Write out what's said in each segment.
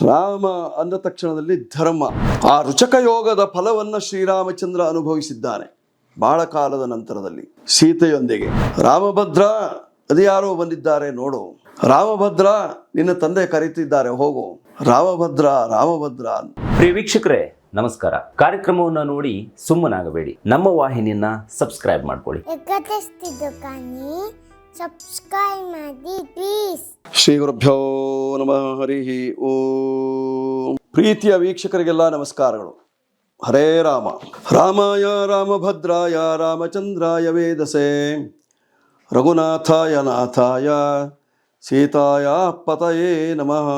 ರಾಮ ಅಂದ ತಕ್ಷಣದಲ್ಲಿ ಧರ್ಮ. ಆ ರುಚಕ ಯೋಗದ ಫಲವನ್ನ ಶ್ರೀರಾಮಚಂದ್ರ ಅನುಭವಿಸಿದ್ದಾನೆ ಬಹಳ ಕಾಲದ ನಂತರದಲ್ಲಿ. ಸೀತೆಯೊಂದಿಗೆ ರಾಮಭದ್ರ ಅದ್ಯಾರೋ ಬಂದಿದ್ದಾರೆ ನೋಡು. ರಾಮಭದ್ರ ನಿನ್ನ ತಂದೆ ಕರೀತಿದ್ದಾರೆ ಹೋಗು. ರಾಮಭದ್ರ ರಾಮಭದ್ರ ಪ್ರಿಯ ವೀಕ್ಷಕರೇ ನಮಸ್ಕಾರ. ಕಾರ್ಯಕ್ರಮವನ್ನು ನೋಡಿ ಸುಮ್ಮನಾಗಬೇಡಿ. ನಮ್ಮ ವಾಹಿನಿಯನ್ನ ಸಬ್ಸ್ಕ್ರೈಬ್ ಮಾಡ್ಕೊಳ್ಳಿ. ಸಬ್ಸ್ಕ್ರೈಬ್ ಮಾಡಿ ಪ್ಲೀಸ್ ಶ್ರೀ ಗುರುಭ್ಯೋ ನಮಃ, ಹರಿ ಓಂ. ಪ್ರೀತಿಯ ವೀಕ್ಷಕರಿಗೆಲ್ಲ ನಮಸ್ಕಾರಗಳು. ಹರೇ ರಾಮ. ರಾಮಾಯ ರಾಮಭದ್ರಾಯ ರಾಮಚಂದ್ರಾಯ ವೇದಸೆ. ರಘುನಾಥಾಯ ನಾಥಾಯ ಸೀತಾಯ ಪತಯೇ ನಮಃ.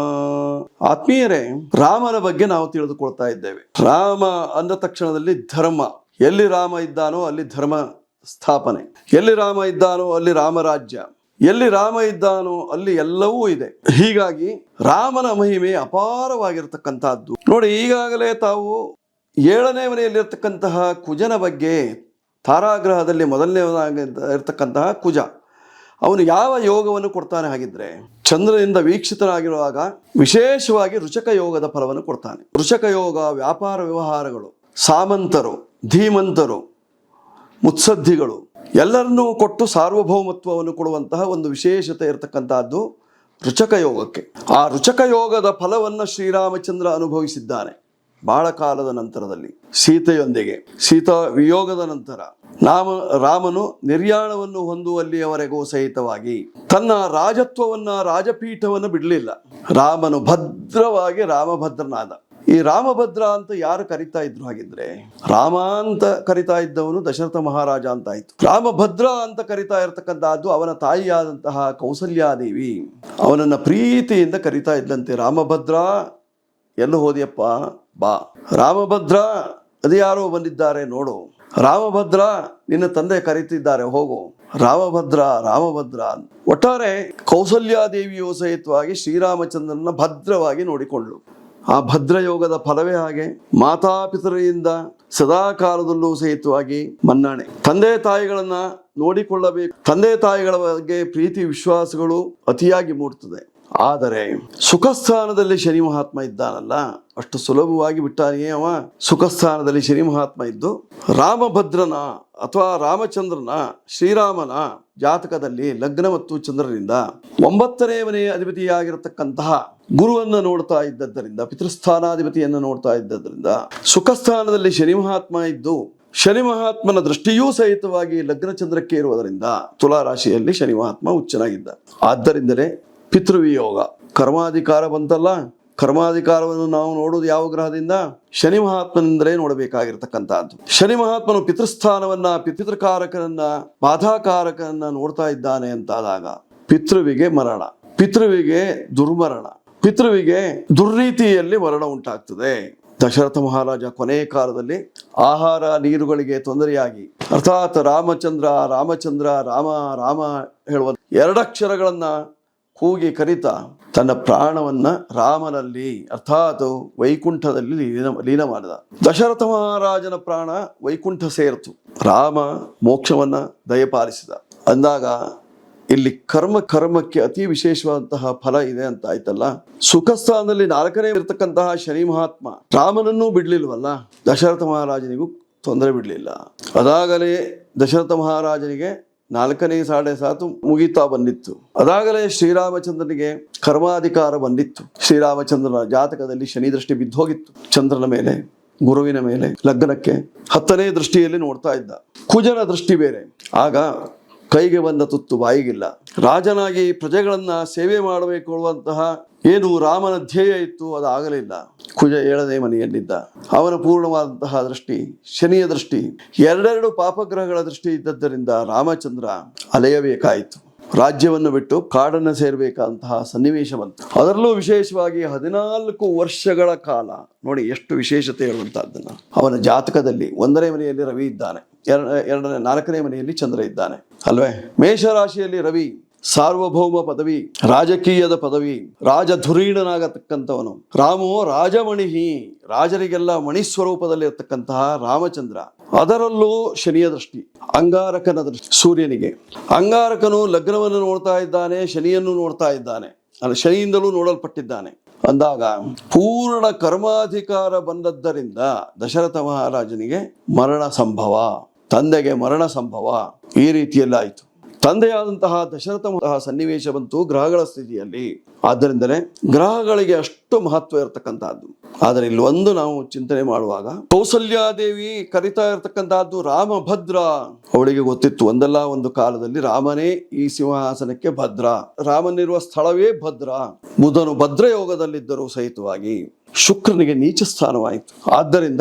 ಆತ್ಮೀಯರೇ ರಾಮನ ಬಗ್ಗೆ ನಾವು ತಿಳಿದುಕೊಳ್ತಾ ಇದ್ದೇವೆ. ರಾಮ ಅಂದ ತಕ್ಷಣದಲ್ಲಿ ಧರ್ಮ. ಎಲ್ಲಿ ರಾಮ ಇದ್ದಾನೋ ಅಲ್ಲಿ ಧರ್ಮ ಸ್ಥಾಪನೆ. ಎಲ್ಲಿ ರಾಮ ಇದ್ದಾನೋ ಅಲ್ಲಿ ರಾಮರಾಜ್ಯ. ಎಲ್ಲಿ ರಾಮ ಇದ್ದಾನೋ ಅಲ್ಲಿ ಎಲ್ಲವೂ ಇದೆ. ಹೀಗಾಗಿ ರಾಮನ ಮಹಿಮೆ ಅಪಾರವಾಗಿರತಕ್ಕಂತಹದ್ದು ನೋಡಿ, ಈಗಾಗಲೇ ತಾವು ಏಳನೇ ಮನೆಯಲ್ಲಿರ್ತಕ್ಕಂತಹ ಕುಜನ ಬಗ್ಗೆ ತಾರಾಗ್ರಹದಲ್ಲಿ ಮೊದಲನೇ ಇರತಕ್ಕಂತಹ ಕುಜ. ಅವನು ಯಾವ ಯೋಗವನ್ನು ಕೊಡ್ತಾನೆ ಹಾಗಿದ್ರೆ ಚಂದ್ರನಿಂದ ವೀಕ್ಷಿತನಾಗಿರುವಾಗ ವಿಶೇಷವಾಗಿ ರುಚಕ ಯೋಗದ ಫಲವನ್ನು ಕೊಡ್ತಾನೆ. ರುಚಕ ಯೋಗ ವ್ಯಾಪಾರ ವ್ಯವಹಾರಗಳು. ಸಾಮಂತರು, ಧೀಮಂತರು ಮುತ್ಸದ್ದಿಗಳು. ಎಲ್ಲರನ್ನೂ ಕೊಟ್ಟು ಸಾರ್ವಭೌಮತ್ವವನ್ನು ಕೊಡುವಂತಹ ಒಂದು ವಿಶೇಷತೆ ಇರತಕ್ಕಂತಹದ್ದು ರುಚಕ ಯೋಗಕ್ಕೆ. ಆ ರುಚಕ ಯೋಗದ ಫಲವನ್ನು ಶ್ರೀರಾಮಚಂದ್ರ ಅನುಭವಿಸಿದ್ದಾನೆ. ಬಹಳ ಕಾಲದ ನಂತರದಲ್ಲಿ. ಸೀತೆಯೊಂದಿಗೆ. ಸೀತಾ ವಿಯೋಗದ ನಂತರ. ನಾಮ, ರಾಮನು ನಿರ್ಯಾಣವನ್ನು ಹೊಂದುವಲ್ಲಿಯವರೆಗೂ ಸಹಿತವಾಗಿ. ತನ್ನ ರಾಜತ್ವವನ್ನ ರಾಜಪೀಠವನ್ನು ಬಿಡಲಿಲ್ಲ. ರಾಮನು ಭದ್ರವಾಗಿ ರಾಮಭದ್ರನಾದ. ಈ ರಾಮಭದ್ರ ಅಂತ ಯಾರು ಕರಿತಾ ಇದ್ರು ಹಾಗಿದ್ರೆ ರಾಮ ಅಂತ ಕರಿತಾ ಇದ್ದವನು ದಶರಥ ಮಹಾರಾಜ ಅಂತ ಆಯ್ತು. ರಾಮಭದ್ರ ಅಂತ ಕರಿತಾ ಇರತಕ್ಕಂಥದ್ದು ಅವನ ತಾಯಿಯಾದಂತಹ ಕೌಸಲ್ಯಾದೇವಿ. ಅವನನ್ನ ಪ್ರೀತಿಯಿಂದ ಕರಿತಾ ಇದ್ದಂತೆ, ರಾಮಭದ್ರ, ಎಲ್ಲೂ ಹೋದಿಯಪ್ಪ, ಬಾ. ರಾಮಭದ್ರ, ಅದ್ಯಾರೋ ಬಂದಿದ್ದಾರೆ ನೋಡು. ರಾಮಭದ್ರ, ನಿನ್ನ ತಂದೆ ಕರೀತಿದ್ದಾರೆ, ಹೋಗು. ರಾಮಭದ್ರ ರಾಮಭದ್ರ ಒಟ್ಟಾರೆ ಕೌಸಲ್ಯಾದೇವಿಯು ಸಹಿತವಾಗಿ ಶ್ರೀರಾಮಚಂದ್ರನ ಭದ್ರವಾಗಿ ನೋಡಿಕೊಂಡ್ಳು. ಆ ಭದ್ರಯೋಗದ ಫಲವೇ ಹಾಗೆ ಮಾತಾಪಿತರಿಂದ ಸದಾ ಕಾಲದಲ್ಲೂ ಸಹಿತವಾಗಿ ಮನ್ನಣೆ. ತಂದೆ ತಾಯಿಗಳನ್ನ ನೋಡಿಕೊಳ್ಳಬೇಕು. ತಂದೆ ತಾಯಿಗಳ ಬಗ್ಗೆ ಪ್ರೀತಿ, ವಿಶ್ವಾಸಗಳು ಅತಿಯಾಗಿ ಮೂಡ್ತದೆ. ಆದರೆ ಸುಖಸ್ಥಾನದಲ್ಲಿ ಶನಿ ಮಹಾತ್ಮ ಇದ್ದಾನಲ್ಲ, ಅಷ್ಟು ಸುಲಭವಾಗಿ ಬಿಟ್ಟಾನೆಯೇ ಅವ? ಸುಖಸ್ಥಾನದಲ್ಲಿ ಶನಿ ಮಹಾತ್ಮ ಇದ್ದು ರಾಮಭದ್ರನ ಅಥವಾ ರಾಮಚಂದ್ರನ, ಶ್ರೀರಾಮನ ಜಾತಕದಲ್ಲಿ ಲಗ್ನ ಮತ್ತು ಚಂದ್ರನಿಂದ ಒಂಬತ್ತನೇ ಮನೆಯ ಅಧಿಪತಿಯಾಗಿರತಕ್ಕಂತಹ ಗುರುವನ್ನು ನೋಡ್ತಾ ಇದ್ದದ್ದರಿಂದ, ಪಿತೃಸ್ಥಾನಾಧಿಪತಿಯನ್ನು ನೋಡ್ತಾ ಇದ್ದದ್ದರಿಂದ ಸುಖಸ್ಥಾನದಲ್ಲಿ ಶನಿ ಮಹಾತ್ಮ ಇದ್ದು, ಶನಿ ಮಹಾತ್ಮನ ದೃಷ್ಟಿಯೂ ಸಹಿತವಾಗಿ ಲಗ್ನ ಚಂದ್ರಕ್ಕೆ ಇರುವುದರಿಂದ ತುಲಾ ರಾಶಿಯಲ್ಲಿ ಶನಿ ಮಹಾತ್ಮ ಉಚ್ಚನಾಗಿದ್ದ ಆದ್ದರಿಂದಲೇ ಪಿತೃವಿಯೋಗ, ಕರ್ಮಾಧಿಕಾರ ಬಂತಲ್ಲ? ಕರ್ಮಾಧಿಕಾರವನ್ನು ನಾವು ನೋಡೋದು ಯಾವ ಗ್ರಹದಿಂದ? ಶನಿ ಮಹಾತ್ಮನಿಂದಲೇ ನೋಡಬೇಕಾಗಿರ್ತಕ್ಕಂಥದ್ದು. ಶನಿ ಮಹಾತ್ಮನು ಪಿತೃಸ್ಥಾನವನ್ನ, ಪಿತೃಕಾರಕನನ್ನ, ಬಾಧಾಕಾರಕನನ್ನ ನೋಡ್ತಾ ಇದ್ದಾನೆ ಅಂತಾದಾಗ ಪಿತೃವಿಗೆ ಮರಣ, ಪಿತೃವಿಗೆ ದುರ್ಮರಣ, ಪಿತೃವಿಗೆ ದುರ್ರೀತಿಯಲ್ಲಿ ಮರಣ ಉಂಟಾಗ್ತದೆ. ದಶರಥ ಮಹಾರಾಜ ಕೊನೆಯ ಕಾಲದಲ್ಲಿ ಆಹಾರ ನೀರುಗಳಿಗೆ ತೊಂದರೆಯಾಗಿ, ಅರ್ಥಾತ್ ರಾಮಚಂದ್ರ ರಾಮಚಂದ್ರ, ರಾಮ ರಾಮ ಹೇಳುವ ಎರಡಕ್ಷರಗಳನ್ನ ಕೂಗಿ ಕರಿತ, ತನ್ನ ಪ್ರಾಣವನ್ನ ರಾಮನಲ್ಲಿ, ಅರ್ಥಾತ್ ವೈಕುಂಠದಲ್ಲಿ ಲೀನ ಲೀನ ಮಾಡಿದ. ದಶರಥ ಮಹಾರಾಜನ ಪ್ರಾಣ ವೈಕುಂಠ ಸೇರ್ತು. ರಾಮ ಮೋಕ್ಷವನ್ನ ದಯಪಾಲಿಸಿದ. ಅಂದಾಗ ಇಲ್ಲಿ ಕರ್ಮ, ಕರ್ಮಕ್ಕೆ ಅತಿ ವಿಶೇಷವಾದಂತಹ ಫಲ ಇದೆ ಅಂತ ಆಯ್ತಲ್ಲ? ಸುಖಸ್ಥಾನದಲ್ಲಿ ನಾಲ್ಕನೇ ಇರತಕ್ಕಂತಹ ಶನಿ ಮಹಾತ್ಮ, ರಾಮನನ್ನೂ ಬಿಡ್ಲಿಲ್ವಲ್ಲ? ದಶರಥ ಮಹಾರಾಜನಿಗೂ ತೊಂದರೆ ಬಿಡಲಿಲ್ಲ. ಅದಾಗಲೇ ದಶರಥ ಮಹಾರಾಜನಿಗೆ ನಾಲ್ಕನೇ ಸಾಡೆ ಸಾತು ಮುಗಿತಾ ಬಂದಿತ್ತು. ಅದಾಗಲೇ ಶ್ರೀರಾಮಚಂದ್ರನಿಗೆ ಕರ್ಮಾಧಿಕಾರ ಬಂದಿತ್ತು. ಶ್ರೀರಾಮಚಂದ್ರನ ಜಾತಕದಲ್ಲಿ ಶನಿ ದೃಷ್ಟಿ ಬಿದ್ದೋಗಿತ್ತು. ಚಂದ್ರನ ಮೇಲೆ, ಗುರುವಿನ ಮೇಲೆ ಲಗ್ನಕ್ಕೆ ಹತ್ತನೇ ದೃಷ್ಟಿಯಲ್ಲಿ ನೋಡ್ತಾ ಇದ್ದ. ಕುಜನ ದೃಷ್ಟಿ ಬೇರೆ. ಆಗ ಕೈಗೆ ಬಂದ ತುತ್ತು ಬಾಯಿಗಿಲ್ಲ. ರಾಜನಾಗಿ ಪ್ರಜೆಗಳನ್ನ ಸೇವೆ ಮಾಡಬೇಕು ಅನ್ನುವಂತಹ ಏನು ರಾಮನ ಧ್ಯೇಯ ಇತ್ತು ಅದು ಆಗಲಿಲ್ಲ ಕುಜ ಏಳನೇ ಮನೆಯಲ್ಲಿದ್ದ. ಅವನ ಪೂರ್ಣವಾದಂತಹ ದೃಷ್ಟಿ, ಶನಿಯ ದೃಷ್ಟಿ, ಎರಡೆರಡು ಪಾಪಗ್ರಹಗಳ ದೃಷ್ಟಿ ಇದ್ದದ್ದರಿಂದ ರಾಮಚಂದ್ರ ಅಲೆಯಬೇಕಾಯಿತು. ರಾಜ್ಯವನ್ನು ಬಿಟ್ಟು ಕಾಡನ್ನು ಸೇರಬೇಕಾದಂತಹ ಸನ್ನಿವೇಶ ಬಂತು. ಅದರಲ್ಲೂ ವಿಶೇಷವಾಗಿ ಹದಿನಾಲ್ಕು ವರ್ಷಗಳ ಕಾಲ. ನೋಡಿ ಎಷ್ಟು ವಿಶೇಷತೆ ಹೇಳುವಂತಹದ್ದನ್ನ. ಅವನ ಜಾತಕದಲ್ಲಿ ಒಂದನೇ ಮನೆಯಲ್ಲಿ ರವಿ ಇದ್ದಾನೆ. ಎರಡ, ಎರಡನೇ, ನಾಲ್ಕನೇ ಮನೆಯಲ್ಲಿ ಚಂದ್ರ ಇದ್ದಾನೆ. ಅಲ್ವೇ? ಮೇಷರಾಶಿಯಲ್ಲಿ ರವಿ, ಸಾರ್ವಭೌಮ ಪದವಿ, ರಾಜಕೀಯದ ಪದವಿ, ರಾಜಧುರೀಣನಾಗತಕ್ಕಂಥವನು. ರಾಮೋ ರಾಜಮಣಿಹಿ, ರಾಜರಿಗೆಲ್ಲ ಮಣಿ ಸ್ವರೂಪದಲ್ಲಿ ಇರತಕ್ಕಂತಹ ರಾಮಚಂದ್ರ. ಅದರಲ್ಲೂ ಶನಿಯ ದೃಷ್ಟಿ, ಅಂಗಾರಕನ ದೃಷ್ಟಿ, ಸೂರ್ಯನಿಗೆ. ಅಂಗಾರಕನು ಲಗ್ನವನ್ನು ನೋಡ್ತಾ ಇದ್ದಾನೆ, ಶನಿಯನ್ನು ನೋಡ್ತಾ ಇದ್ದಾನೆ. ಶನಿಯಿಂದಲೂ ನೋಡಲ್ಪಟ್ಟಿದ್ದಾನೆ. ಅಂದಾಗ ಪೂರ್ಣ ಕರ್ಮಾಧಿಕಾರ ಬಂದದ್ದರಿಂದ ದಶರಥ ಮಹಾರಾಜನಿಗೆ ಮರಣ ಸಂಭವ ತಂದೆಗೆ ಮರಣ ಸಂಭವ ಈ ರೀತಿಯಲ್ಲಿ ಆಯಿತು. ತಂದೆಯಾದಂತಹ ದಶರಥ ಸನ್ನಿವೇಶ ಬಂತು ಗ್ರಹಗಳ ಸ್ಥಿತಿಯಲ್ಲಿ. ಆದ್ದರಿಂದಲೇ ಗ್ರಹಗಳಿಗೆ ಅಷ್ಟು ಮಹತ್ವ ಇರತಕ್ಕಂತಹದ್ದು ಆದರೆ ಇಲ್ಲಿ ಒಂದು ನಾವು ಚಿಂತನೆ ಮಾಡುವಾಗ, ಕೌಸಲ್ಯಾದೇವಿ ಕರಿತಾ ಇರತಕ್ಕಂತಹದ್ದು ರಾಮಭದ್ರ. ಅವಳಿಗೆ ಗೊತ್ತಿತ್ತು, ಒಂದಲ್ಲ ಒಂದು ಕಾಲದಲ್ಲಿ ರಾಮನೇ ಈ ಸಿಂಹಾಸನಕ್ಕೆ ಭದ್ರ. ರಾಮನಿರುವ ಸ್ಥಳವೇ ಭದ್ರ. ಬುಧನು ಭದ್ರ ಯೋಗದಲ್ಲಿದ್ದರೂ ಸಹಿತವಾಗಿ ಶುಕ್ರನಿಗೆ ನೀಚ ಸ್ಥಾನವಾಯಿತು. ಆದ್ದರಿಂದ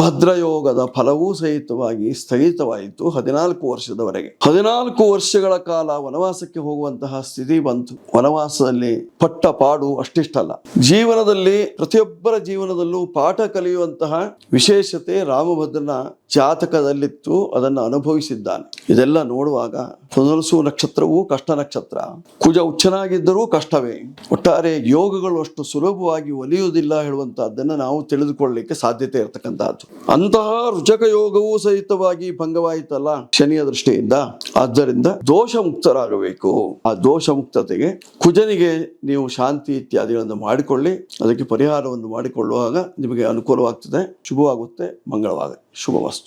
ಭದ್ರಯೋಗದ ಫಲವೂ ಸಹಿತವಾಗಿ ಸ್ಥಗಿತವಾಯಿತು ಹದಿನಾಲ್ಕು ವರ್ಷದವರೆಗೆ. ಹದಿನಾಲ್ಕು ವರ್ಷಗಳ ಕಾಲ ವನವಾಸಕ್ಕೆ ಹೋಗುವಂತಹ ಸ್ಥಿತಿ ಬಂತು. ವನವಾಸದಲ್ಲಿ ಪಟ್ಟ ಪಾಡು ಅಷ್ಟಿಷ್ಟಲ್ಲ. ಜೀವನದಲ್ಲಿ ಪ್ರತಿಯೊಬ್ಬರ ಜೀವನದಲ್ಲೂ ಪಾಠ ಕಲಿಯುವಂತಹ ವಿಶೇಷತೆ ರಾಮಭದ್ರನ ಜಾತಕದಲ್ಲಿತ್ತು, ಅದನ್ನು ಅನುಭವಿಸಿದ್ದಾನೆ. ಇದೆಲ್ಲ ನೋಡುವಾಗ ಪುನರ್ಸು ನಕ್ಷತ್ರವೂ ಕಷ್ಟ ನಕ್ಷತ್ರ. ಕುಜ ಉಚ್ಚನಾಗಿದ್ದರೂ ಕಷ್ಟವೇ. ಒಟ್ಟಾರೆ ಯೋಗಗಳು ಅಷ್ಟು ಸುಲಭವಾಗಿ ಒಲಿಯುವುದಿಲ್ಲ ಹೇಳುವಂತಹದ್ದನ್ನು ನಾವು ತಿಳಿದುಕೊಳ್ಳಲಿಕ್ಕೆ ಸಾಧ್ಯತೆ ಇರತಕ್ಕಂತಹದ್ದು. ಅಂತಹ ರುಚಕ ಯೋಗವೂ ಸಹಿತವಾಗಿ ಭಂಗವಾಯಿತಲ್ಲ ಶನಿಯ ದೃಷ್ಟಿಯಿಂದ. ಆದ್ದರಿಂದ ದೋಷ ಮುಕ್ತರಾಗಬೇಕು ಆ ದೋಷ ಮುಕ್ತತೆಗೆ ಕುಜನಿಗೆ ನೀವು ಶಾಂತಿ ಇತ್ಯಾದಿಗಳನ್ನು ಮಾಡಿಕೊಳ್ಳಿ. ಅದಕ್ಕೆ ಪರಿಹಾರವನ್ನು ಮಾಡಿಕೊಳ್ಳುವಾಗ ನಿಮಗೆ ಅನುಕೂಲವಾಗ್ತದೆ. ಶುಭವಾಗುತ್ತೆ. ಮಂಗಳವಾಗ ಶುಭವಸ್ತು.